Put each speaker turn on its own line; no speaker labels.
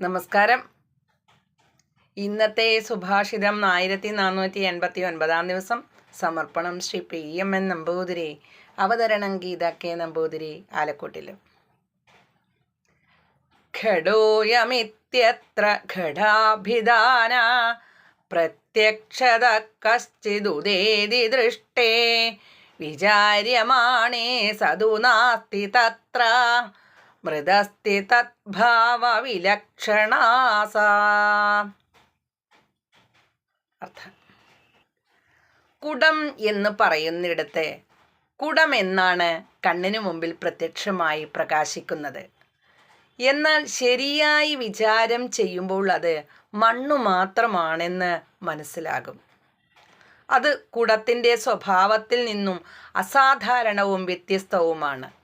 നമസ്കാരം. ഇന്നത്തെ സുഭാഷിതം ആയിരത്തി നാനൂറ്റി എൺപത്തി ഒൻപതാം ദിവസം സമർപ്പണം Shri P M N Namboothiri അവതരണം ഗീത കെ നമ്പൂതിരി ആലക്കോട്ടിൽ ഘടോയമിത്യത്ര ഘടാഭിധാന പ്രത്യക്ഷത കശ്ചിതുദേതി ദൃഷ്ടേ വിചാര്യമാണേ സതു നാസ്തി തത്ര മൃതസ്തി തദ്ഭാവവിലക്ഷണാസ. അർത്ഥം. കുടം എന്ന് പറയുന്നിടത്ത് കുടം എന്നാണ് കണ്ണിനു മുമ്പിൽ പ്രത്യക്ഷമായി പ്രകാശിക്കുന്നത്. എന്നാൽ ശരിയായി വിചാരം ചെയ്യുമ്പോൾ അത് മണ്ണു മാത്രമാണെന്ന് മനസ്സിലാകും. അത് കുടത്തിന്റെ സ്വഭാവത്തിൽ നിന്നും അസാധാരണവും വ്യത്യസ്തവുമാണ്.